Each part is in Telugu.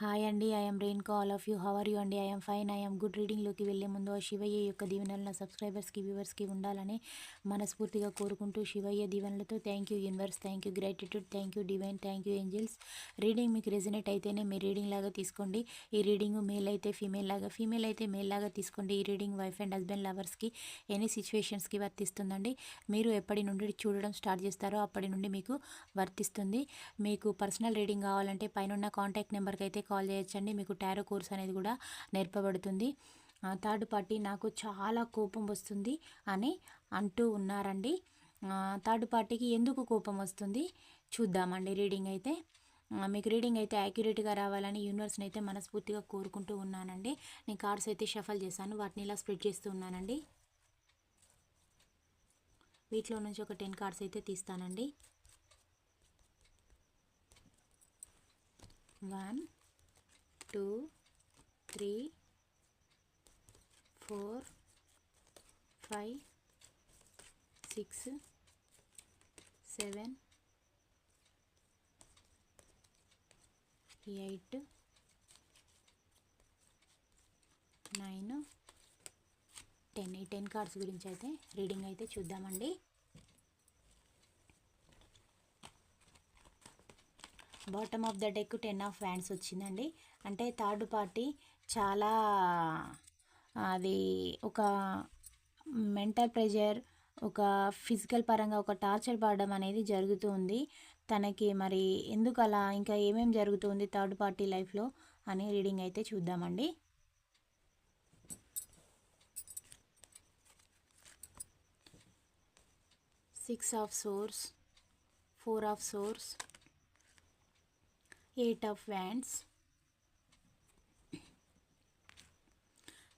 హాయ్ అండి I'm rain call of you hour you అండి ఐఎమ్ ఫైన్ ఐఎమ్ గుడ్ రీడింగ్లోకి వెళ్ళే ముందు ఆ శివయ్య యొక్క దీవెనలు నా సబ్స్క్రైబర్స్కి వ్యూవర్స్కి ఉండాలని మనస్ఫూర్తిగా కోరుకుంటూ శివయ్య దీవెనలతో thank you universe thank you gratitude thank you divine thank you angels reading మీకు రెజినేట్ అయితేనే మీ రీడింగ్ లాగా తీసుకోండి. ఈ రీడింగ్ మేల్ అయితే ఫీమేల్ లాగా ఫీమేల్ అయితే మేల్ లాగా తీసుకోండి. ఈ రీడింగ్ వైఫ్ అండ్ హస్బెండ్ లవర్స్కి ఎనీ సిచ్యువేషన్స్కి వర్తిస్తుందండి. మీరు ఎప్పటి నుండి చూడడం స్టార్ట్ చేస్తారో అప్పటి నుండి మీకు వర్తిస్తుంది. మీకు పర్సనల్ రీడింగ్ కావాలంటే పైన కాంటాక్ట్ నెంబర్కి అయితే కాల్ చేయొచ్చండి మీకు టారో కోర్స్ అనేది కూడా నేర్పబడుతుంది. థర్డ్ పార్టీ నాకు చాలా కోపం వస్తుంది అని అంటూ ఉన్నారండి. థర్డ్ పార్టీకి ఎందుకు కోపం వస్తుంది? చూద్దామండి రీడింగ్ అయితే. మీకు రీడింగ్ అయితే యాక్యురేట్గా రావాలని యూనివర్స్ని అయితే మనస్ఫూర్తిగా కోరుకుంటూ ఉన్నానండి. నేను కార్డ్స్ అయితే షఫల్ చేశాను వాటిని ఇలా స్ప్రెడ్ చేస్తూ ఉన్నానండి. వీటిలో నుంచి ఒక టెన్ కార్డ్స్ అయితే తీస్తానండి. One two three four five six seven eight nine ten. ఈ టెన్ కార్డ్స్ గురించి అయితే రీడింగ్ అయితే చూద్దామండి. Bottom of the deck ten of wands వచ్చిందండి. అంటే థర్డ్ పార్టీ చాలా అది ఒక మెంటల్ ప్రెషర్ ఒక ఫిజికల్ పరంగా ఒక టార్చర్ పడడం అనేది జరుగుతుంది. తనకి మరి ఎందుకు అలా ఇంకా ఏమేమి జరుగుతుంది థర్డ్ పార్టీ లైఫ్లో అని రీడింగ్ అయితే చూద్దామండి. Six of swords four of swords eight of wands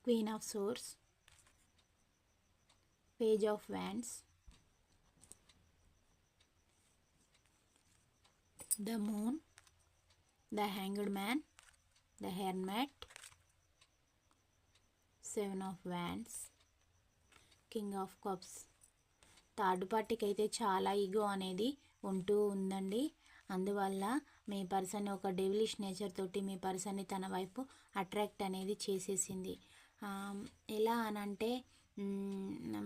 queen of swords page of wands the moon the hanged man the hermit seven of wands king of cups third పార్టీకి అయితే చాలా ఈగో అనేది ఉంటూ ఉందండి. అందువల్ల మీ పర్సన్ ఒక డెవిలిష్ నేచర్ తోటి మీ పర్సన్ని తన వైపు అట్రాక్ట్ అనేది చేసేసింది. ఎలా అనంటే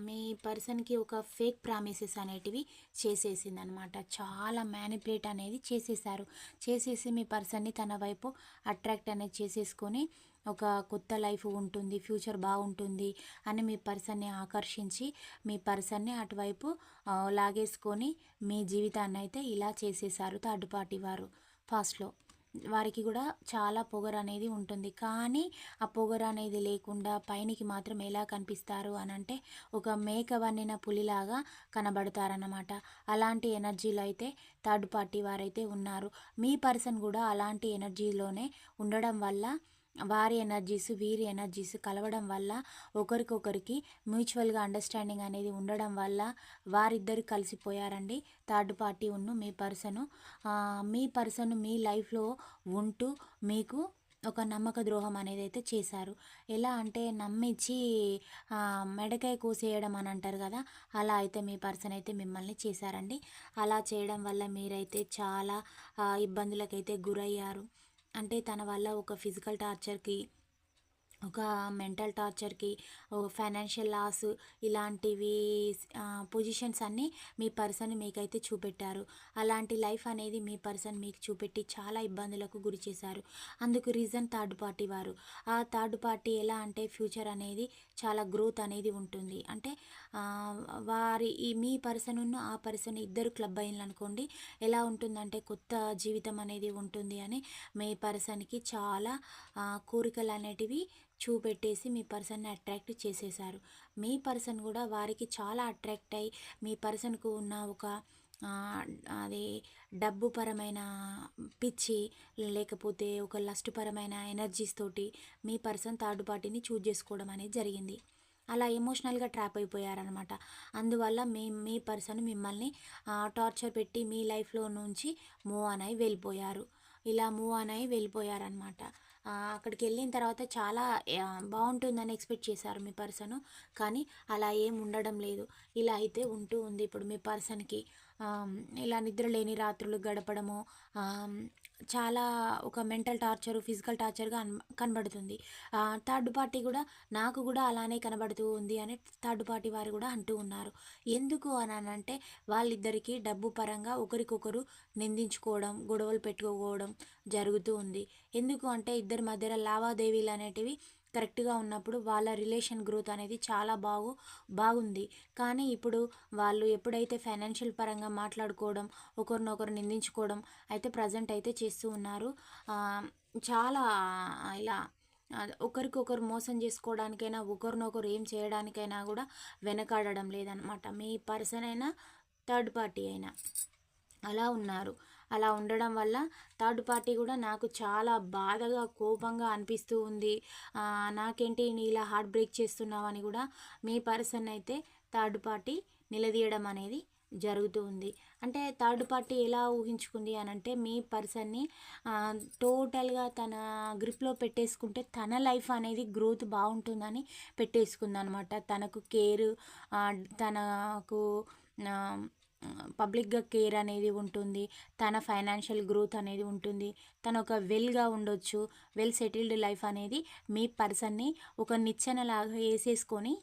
మీ పర్సన్కి ఒక ఫేక్ ప్రామిసెస్ అనేటివి చేసేసింది అనమాట చాలా మ్యానిపులేట్ అనేది చేసేసారు చేసేసి మీ పర్సన్ని తన వైపు అట్రాక్ట్ అనేది చేసేసుకొని ఒక కొత్త లైఫ్ ఉంటుంది ఫ్యూచర్ బాగుంటుంది అని మీ పర్సన్ని ఆకర్షించి మీ పర్సన్ని అటువైపు లాగేసుకొని మీ జీవితాన్ని అయితే ఇలా చేసేసారు థర్డ్ పార్టీ వారు. ఫాస్ట్లో. వారికి కూడా చాలా పొగరు అనేది ఉంటుంది. కానీ ఆ పొగరు అనేది లేకుండా పైనికి మాత్రం ఎలా కనిపిస్తారు అని అంటే ఒక మేక వన్నిన పులిలాగా కనబడతారన్నమాట. అలాంటి ఎనర్జీలో అయితే థర్డ్ పార్టీ వారైతే ఉన్నారు. మీ పర్సన్ కూడా అలాంటి ఎనర్జీలోనే ఉండడం వల్ల వారి ఎనర్జీస్ వీరి ఎనర్జీస్ కలవడం వల్ల ఒకరికొకరికి మ్యూచువల్గా అండర్స్టాండింగ్ అనేది ఉండడం వల్ల వారిద్దరు కలిసిపోయారండి థర్డ్ పార్టీ ఉన్న మీ పర్సను. మీ పర్సన్ మీ లైఫ్లో ఉంటూ మీకు ఒక నమ్మక ద్రోహం అనేది అయితే చేశారు. ఎలా అంటే నమ్మించి మెడకాయ కోసేయడం అని అంటారు కదా అలా అయితే మీ పర్సన్ అయితే మిమ్మల్ని చేశారండి. అలా చేయడం వల్ల మీరైతే చాలా ఇబ్బందులకైతే గురయ్యారు. అంటే తన వల్ల ఒక ఫిజికల్ టార్చర్కి ఒక మెంటల్ టార్చర్కి ఫైనాన్షియల్ లాస్ ఇలాంటివి పొజిషన్స్ అన్నీ మీ పర్సన్ మీకైతే చూపెట్టారు. అలాంటి లైఫ్ అనేది మీ పర్సన్ మీకు చూపెట్టి చాలా ఇబ్బందులకు గురి చేశారు. అందుకు రీజన్ థర్డ్ పార్టీ వారు. ఆ థర్డ్ పార్టీ ఎలా అంటే ఫ్యూచర్ అనేది చాలా గ్రోత్ అనేది ఉంటుంది. అంటే వారి ఈ మీ పర్సన్ ఉన్న ఆ పర్సన్ ఇద్దరు క్లబ్ అయిందనుకోండి ఎలా ఉంటుందంటే కొత్త జీవితం అనేది ఉంటుంది అని మీ పర్సన్కి చాలా కోరికలు అనేటివి చూపెట్టేసి మీ పర్సన్ని అట్రాక్ట్ చేసేసారు మీ పర్సన్ కూడా వారికి చాలా అట్రాక్ట్ అయ్యి మీ పర్సన్కు ఉన్న ఒక అది డబ్బు పరమైన పిచ్చి లేకపోతే ఒక లస్ట్ పరమైన ఎనర్జీస్ తోటి మీ పర్సన్ థర్డ్ పార్టీని చూజ్ చేసుకోవడం అనేది జరిగింది. అలా ఎమోషనల్గా ట్రాప్ అయిపోయారనమాట అందువల్ల మీ మీ పర్సన్ మిమ్మల్ని టార్చర్ పెట్టి మీ లైఫ్లో నుంచి మూవ్ అని వెళ్ళిపోయారు. ఇలా మూవ్ అని వెళ్ళిపోయారనమాట అక్కడికి వెళ్ళిన తర్వాత చాలా బాగుంటుందని ఎక్స్పెక్ట్ చేశారు మీ పర్సన్. కానీ అలా ఏం ఉండడం లేదు. ఇలా అయితే ఉంటూ ఉంది. ఇప్పుడు మీ పర్సన్కి ఇలా నిద్ర లేని రాత్రులు గడపడము చాలా ఒక మెంటల్ టార్చర్ ఫిజికల్ టార్చర్గా అన్ కనబడుతుంది. థర్డ్ పార్టీ కూడా నాకు కూడా అలానే కనబడుతూ ఉంది అని థర్డ్ పార్టీ వారు కూడా అంటూ ఉన్నారు. ఎందుకు అని అంటే వాళ్ళిద్దరికీ డబ్బు పరంగా ఒకరికొకరు నిందించుకోవడం గొడవలు పెట్టుకోవడం జరుగుతూ ఉంది. ఎందుకు అంటే ఇద్దరి మధ్యలో లావాదేవీలు అనేటివి కరెక్ట్గా ఉన్నప్పుడు వాళ్ళ రిలేషన్ గ్రోత్ అనేది చాలా బాగు బాగుంది. కానీ ఇప్పుడు వాళ్ళు ఎప్పుడైతే ఫైనాన్షియల్ పరంగా మాట్లాడుకోవడం ఒకరినొకరు నిందించుకోవడం అయితే ప్రజెంట్ అయితే చేస్తూ ఉన్నారు. చాలా ఇలా ఒకరికొకరు మోసం చేసుకోవడానికైనా ఒకరినొకరు ఏం చేయడానికైనా కూడా వెనకాడడం లేదనమాట మీ పర్సన్ అయినా థర్డ్ పార్టీ అయినా అలా ఉన్నారు. అలా ఉండడం వల్ల థర్డ్ పార్టీ కూడా నాకు చాలా బాధగా కోపంగా అనిపిస్తూ ఉంది. నాకేంటి నీ ఇలా హార్ట్ బ్రేక్ చేస్తున్నావు అని కూడా మీ పర్సన్ అయితే థర్డ్ పార్టీ నిలదీయడం అనేది జరుగుతూ ఉంది. అంటే థర్డ్ పార్టీ ఎలా ఊహించుకుంది అని అంటే మీ పర్సన్ని టోటల్గా తన గ్రిప్లో పెట్టేసుకుంటే తన లైఫ్ అనేది గ్రోత్ బాగుంటుందని పెట్టేసుకుంది అనమాట తనకు కేర్ తనకు పబ్లిక్గా కేర్ అనేది ఉంటుంది. తన ఫైనాన్షియల్ గ్రోత్ అనేది ఉంటుంది. తను ఒక వెల్గా ఉండొచ్చు. వెల్ సెటిల్డ్ లైఫ్ అనేది మీ పర్సన్ని ఒక నిచ్చెనలాగా వేసేసుకొని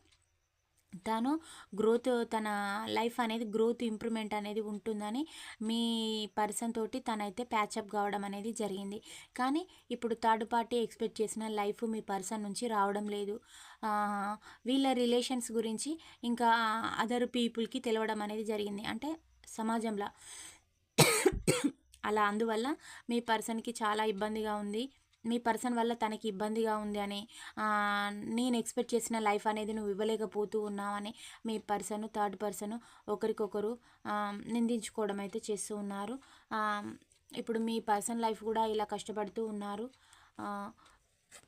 తను గ్రోత్ తన లైఫ్ అనేది గ్రోత్ ఇంప్రూవ్మెంట్ అనేది ఉంటుందని మీ పర్సన్ తోటి తనైతే ప్యాచప్ కావడం అనేది జరిగింది. కానీ ఇప్పుడు థర్డ్ పార్టీ ఎక్స్పెక్ట్ చేసిన లైఫ్ మీ పర్సన్ నుంచి రావడం లేదు. వీళ్ళ రిలేషన్స్ గురించి ఇంకా అదర్ పీపుల్కి తెలవడం అనేది జరిగింది. అంటే సమాజంలో. అలా అందువల్ల మీ పర్సన్కి చాలా ఇబ్బందిగా ఉంది. మీ పర్సన్ వల్ల తనకి ఇబ్బందిగా ఉంది అని నేను ఎక్స్పెక్ట్ చేసిన లైఫ్ అనేది నువ్వు ఇవ్వలేకపోతూ ఉన్నావని మీ పర్సన్ థర్డ్ పర్సన్ ఒకరికొకరు నిందించుకోవడం అయితే చేస్తూ ఉన్నారు. ఇప్పుడు మీ పర్సన్ లైఫ్ కూడా ఇలా కష్టపడుతూ ఉన్నారు.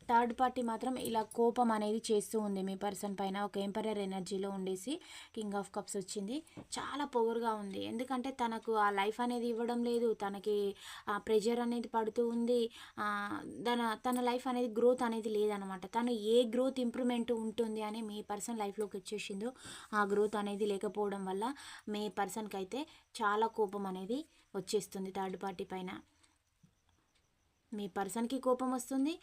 థర్డ్ పార్టీ మాత్రం ఇలా కోపం అనేది చేస్తూ ఉంది మీ పర్సన్ పైన. ఒక ఎంపరర్ ఎనర్జీలో ఉండేసి కింగ్ ఆఫ్ కప్స్ వచ్చింది. చాలా పొగరుగా ఉంది. ఎందుకంటే తనకు ఆ లైఫ్ అనేది ఇవ్వడం లేదు. తనకి ఆ ప్రెషర్ అనేది పడుతూ ఉంది. తన తన లైఫ్ అనేది గ్రోత్ అనేది లేదనమాట. తను ఏ గ్రోత్ ఇంప్రూవ్మెంట్ ఉంటుంది అని మీ పర్సన్ లైఫ్లోకి వచ్చేసిందో ఆ గ్రోత్ అనేది లేకపోవడం వల్ల మీ పర్సన్కి అయితే చాలా కోపం అనేది వచ్చేస్తుంది థర్డ్ పార్టీ పైన. మీ పర్సన్కి కోపం వస్తుంది.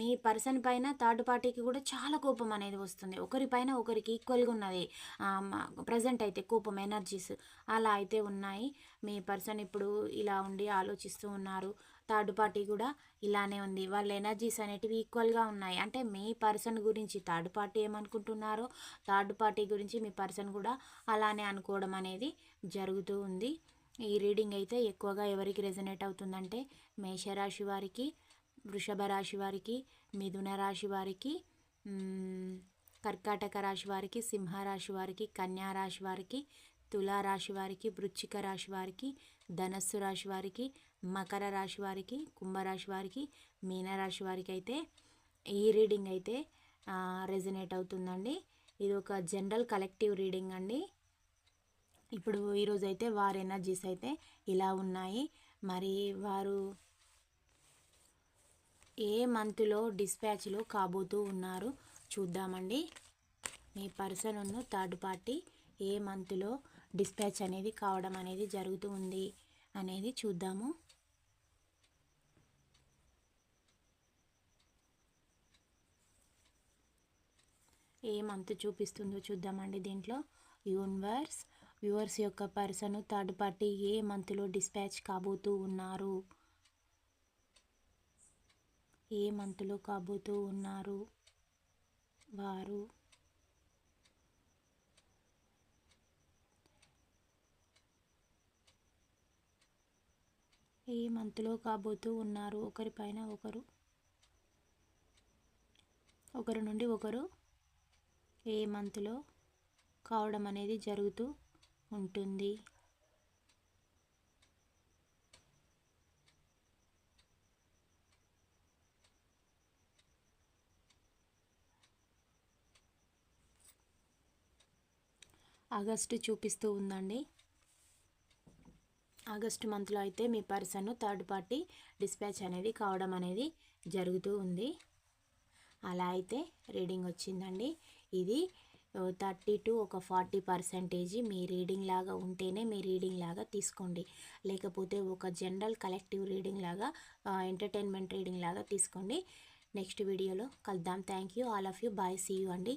మీ పర్సన్ పైన థర్డ్ పార్టీకి కూడా చాలా కోపం అనేది వస్తుంది. ఒకరిపైన ఒకరికి ఈక్వల్గా ఉన్నది. ప్రజెంట్ అయితే కోపం ఎనర్జీస్ అలా అయితే ఉన్నాయి. మీ పర్సన్ ఇప్పుడు ఇలా ఉండి ఆలోచిస్తూ ఉన్నారు. థర్డ్ పార్టీ కూడా ఇలానే ఉంది. వాళ్ళ ఎనర్జీస్ అనేటివి ఈక్వల్గా ఉన్నాయి. అంటే మీ పర్సన్ గురించి థర్డ్ పార్టీ ఏమనుకుంటున్నారో థర్డ్ పార్టీ గురించి మీ పర్సన్ కూడా అలానే అనుకోవడం అనేది జరుగుతూ ఉంది. ఈ రీడింగ్ అయితే ఎక్కువగా ఎవరికి రెజనేట్ అవుతుందంటే మేషరాశి వారికి వృషభ రాశి వారికి మిథున రాశి వారికి కర్కాటక రాశి వారికి సింహరాశి వారికి కన్యా రాశి వారికి తులారాశి వారికి వృచ్చిక రాశి వారికి ధనస్సు రాశి వారికి మకర రాశి వారికి కుంభరాశి వారికి మీనరాశి వారికి అయితే ఈ రీడింగ్ అయితే రెజనేట్ అవుతుందండి. ఇది ఒక జనరల్ కలెక్టివ్ రీడింగ్ అండి. ఇప్పుడు ఈరోజు అయితే వారి ఎనర్జీస్ అయితే ఇలా ఉన్నాయి. మరి వారు ఏ మంత్లో డిస్పాచ్లో కాబోతూ ఉన్నారు చూద్దామండి. మీ పర్సన్ ఉన్న థర్డ్ పార్టీ ఏ మంత్లో డిస్పాచ్ అనేది కావడం అనేది జరుగుతూ ఉంది అనేది చూద్దాము. ఏ మంత్ చూపిస్తుందో చూద్దామండి దీంట్లో. యూనివర్స్ వ్యూవర్స్ యొక్క పర్సన్ థర్డ్ పార్టీ ఏ మంత్లో డిస్పాచ్ కాబోతూ ఉన్నారు? ఏ మంత్లో కాబోతూ ఉన్నారు? వారు ఏ మంత్లో కాబోతూ ఉన్నారు? ఒకరిపైన ఒకరు ఒకరి నుండి ఒకరు ఏ మంత్లో కావడం అనేది జరుగుతూ ఉంటుంది. ఆగస్టు చూపిస్తూ ఉందండి. ఆగస్టు మంత్లో అయితే మీ పర్సన్ థర్డ్ పార్టీ డిస్పాచ్ అనేది కావడం అనేది జరుగుతూ ఉంది. అలా అయితే రీడింగ్ వచ్చిందండి. ఇది థర్టీ టు ఒక ఫార్టీ పర్సెంటేజ్ మీ రీడింగ్ లాగా ఉంటేనే మీ రీడింగ్ లాగా తీసుకోండి. లేకపోతే ఒక జనరల్ కలెక్టివ్ రీడింగ్ లాగా ఎంటర్టైన్మెంట్ రీడింగ్ లాగా తీసుకోండి. నెక్స్ట్ వీడియోలో కలుద్దాం. Thank you. All of you. Bye. See you అండి.